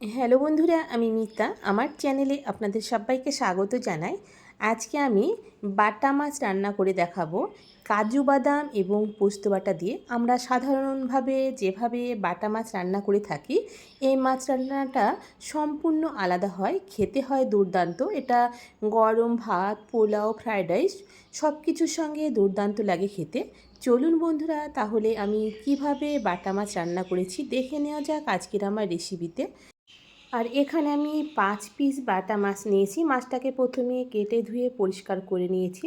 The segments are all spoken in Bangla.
হ্যালো বন্ধুরা, আমি মিতা। আমার চ্যানেলে আপনাদের সবাইকে স্বাগত জানাই। আজকে আমি বাটা মাছ রান্না করে দেখাবো। কাজু বাদাম এবং পোস্ত বাটা দিয়ে আমরা সাধারণভাবে যেভাবে বাটা মাছ রান্না করে থাকি, এই মাছ রান্নাটা সম্পূর্ণ আলাদা হয়, খেতে হয় দুর্দান্ত। এটা গরম ভাত, পোলাও, ফ্রায়েড রাইস সব কিছুর সঙ্গে দুর্দান্ত লাগে খেতে। চলুন বন্ধুরা, তাহলে আমি কীভাবে বাটা মাছ রান্না করেছি দেখে নেওয়া যাক আজকের আমার রেসিপিতে আর এখানে আমি পাঁচ পিস বাটা মাছ নিয়েছি। মাছটাকে প্রথমে কেটে ধুয়ে পরিষ্কার করে নিয়েছি।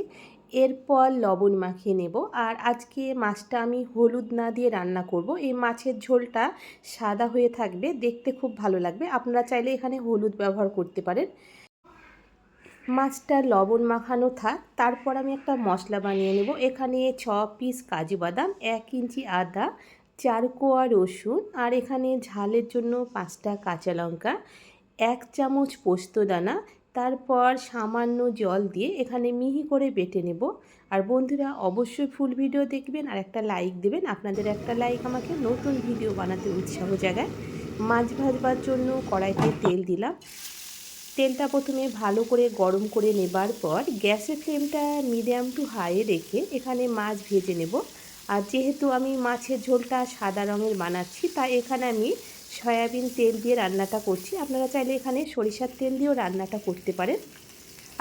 এরপর লবণ মাখিয়ে নেব। আর আজকে মাছটা আমি হলুদ না দিয়ে রান্না করব। এই মাছের ঝোলটা সাদা হয়ে থাকবে, দেখতে খুব ভালো লাগবে। আপনারা চাইলে এখানে হলুদ ব্যবহার করতে পারেন। মাছটা লবণ মাখানো থাক। তারপর আমি একটা মশলা বানিয়ে নেব। এখানে ছ পিস কাজু বাদাম, এক ইঞ্চি আদা চার কোয়া রসুন আর এখানে ঝালের জন্য পাঁচটা কাঁচা লঙ্কা, এক চামচ পোস্তদানা তারপর সামান্য জল দিয়ে এখানে মিহি করে বেটে নেব। আর বন্ধুরা অবশ্যই ফুল ভিডিও দেখবেন আর একটা লাইক দেবেন। আপনাদের একটা লাইক আমাকে নতুন ভিডিও বানাতে উৎসাহ জাগায়। মাছ ভাজবার জন্য কড়াইতে তেল দিলাম। তেলটা প্রথমে ভালো করে গরম করে নেবার পর গ্যাসের ফ্লেমটা মিডিয়াম টু হাইয়ে রেখে এখানে মাছ ভেজে নেব। আর যেহেতু আমি মাছের ঝোলটা সাদা রঙের বানাচ্ছি, তাই এখানে আমি সয়াবিন তেল দিয়ে রান্নাটা করছি। আপনারা চাইলে এখানে সরিষার তেল দিয়েও রান্নাটা করতে পারেন।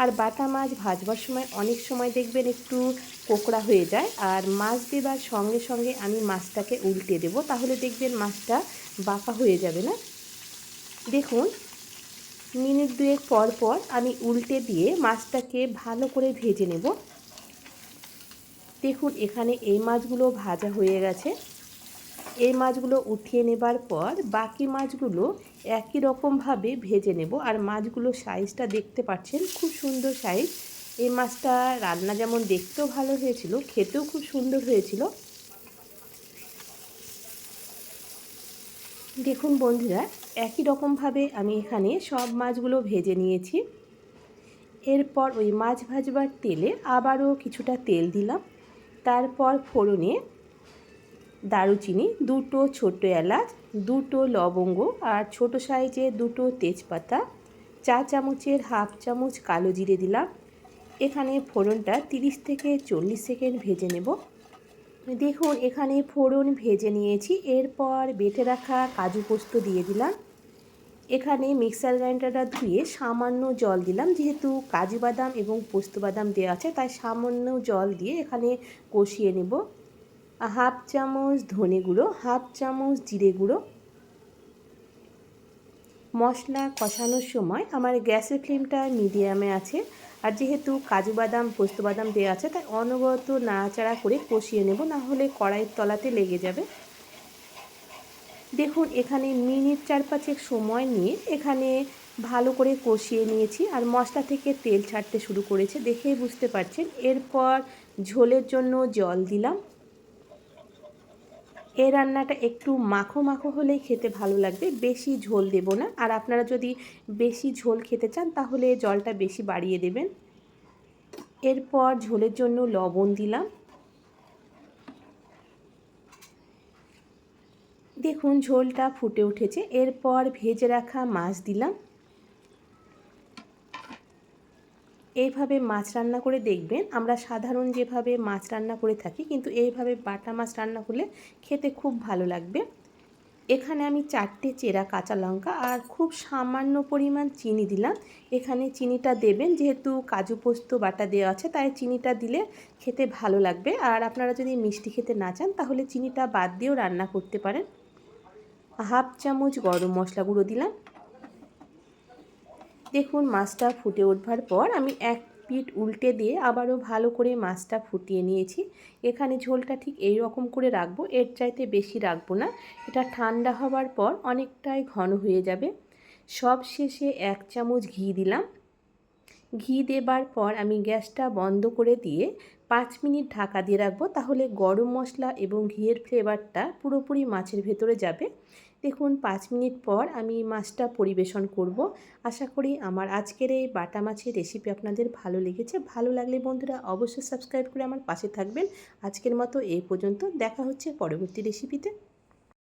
আর বাটা মাছ ভাজবার সময় অনেক সময় দেখবেন একটু কোকড়া হয়ে যায়। আর মাছ দেবার সঙ্গে সঙ্গে আমি মাছটাকে উল্টে দেব, তাহলে দেখবেন মাছটা বাঁকা হয়ে যাবে না। দেখুন, মিনিট দুয়েক পর পর আমি উল্টে দিয়ে মাছটাকে ভালো করে ভেজে নেব। দেখুন, এখানে এই মাছগুলো ভাজা হয়ে গেছে। এই মাছগুলো উঠিয়ে নেবার পর বাকি মাছগুলো একই রকমভাবে ভেজে নেব। আর মাছগুলো সাইজটা দেখতে পাচ্ছেন, খুব সুন্দর সাইজ। এই মাছটা রান্না যেমন দেখতেও ভালো হয়েছিল, খেতেও খুব সুন্দর হয়েছিল। দেখুন বন্ধুরা, একই রকমভাবে আমি এখানে সব মাছগুলো ভেজে নিয়েছি। এরপর ওই মাছ ভাজবার তেলে আবারও কিছুটা তেল দিলাম। তারপর ফোড়নে দারুচিনি, দুটো ছোটো এলাচ, দুটো লবঙ্গ আর ছোট সাইজে দুটো তেজপাতা, চা চামচের হাফ চামচ কালো জিরে দিলাম। এখানে ফোড়নটা 30 থেকে চল্লিশ সেকেন্ড ভেজে নেব। দেখুন, এখানে ফোড়ন ভেজে নিয়েছি। এরপর বেটে রাখা কাজু পোস্ত দিয়ে দিলাম। এখানে মিক্সার গ্রাইন্ডারটা ধুয়ে সামান্য জল দিলাম। যেহেতু কাজু বাদাম এবং পোস্ত বাদাম দেওয়া আছে, তাই সামান্য জল দিয়ে এখানে কষিয়ে নেব। হাফ চামচ ধনে গুঁড়ো, হাফ চামচ জিরে গুঁড়ো। মশলা কষানোর সময় আমার গ্যাসের ফ্লেমটা মিডিয়ামে আছে। আর যেহেতু কাজু বাদাম, পোস্ত বাদাম দেওয়া আছে, তাই অনবরত নাড়াচাড়া করে কষিয়ে নেব না হলে কড়াইয়ের তলাতে লেগে যাবে। দেখুন, এখানে মিনিট চার পাঁচেক সময় নিয়ে এখানে ভালো করে কষিয়ে নিয়েছি আর মশলা থেকে তেল ছাড়তে শুরু করেছে। দেখেই বুঝতে পারছেন, এরপর ঝোলের জন্য জল দিলাম। এই রান্নাটা একটু মাখো মাখো হলেই খেতে ভালো লাগবে, বেশি ঝোল দেব না। আর আপনারা যদি বেশি ঝোল খেতে চান, তাহলে জলটা বেশি বাড়িয়ে দেবেন। এরপর ঝোলের জন্য লবণ দিলাম। দেখুন, ঝোলটা ফুটে উঠেছে। এরপর ভেজে রাখা মাছ দিলাম। এইভাবে মাছ রান্না করে দেখবেন, আমরা সাধারণ যেভাবে মাছ রান্না করে থাকি, কিন্তু এইভাবে বাটা মাছ রান্না করলে খেতে খুব ভালো লাগবে। এখানে আমি চারটে চেরা কাঁচা লঙ্কা আর খুব সামান্য পরিমাণ চিনি দিলাম। এখানে চিনিটা দেবেন, যেহেতু কাজু পোস্ত বাটা দেওয়া আছে, তাই চিনিটা দিলে খেতে ভালো লাগবে। আর আপনারা যদি মিষ্টি খেতে না চান, তাহলে চিনিটা বাদ দিয়েও রান্না করতে পারেন। হাফ চামচ গরম মশলা গুঁড়ো দিলাম। দেখুন মাছটা ফুটে উঠবার পর আমি এক পিঠ উল্টে দিয়ে আবারও ভালো করে মাছটা ফুটিয়ে নিয়েছি। এখানে ঝোলটা ঠিক এই রকম করে রাখব, এর চাইতে বেশি রাখব না। এটা ঠান্ডা হবার পর অনেকটাই ঘন হয়ে যাবে। সব শেষে এক চামচ ঘি দিলাম। ঘি দেবার পর আমি গ্যাসটা বন্ধ করে দিয়ে পাঁচ মিনিট ঢাকা দিয়ে রাখব। তাহলে গরম মশলা এবং ঘিয়ের ফ্লেভারটা পুরোপুরি মাছের ভেতরে যাবে। দেখুন, পাঁচ মিনিট পর আমি মাছটা পরিবেশন করব। আশা করি আমার আজকের এই বাটা মাছের রেসিপি আপনাদের ভালো লেগেছে। ভালো লাগলে বন্ধুরা অবশ্যই সাবস্ক্রাইব করে আমার পাশে থাকবেন। আজকের মতো এই পর্যন্ত। দেখা হচ্ছে পরবর্তী রেসিপিতে।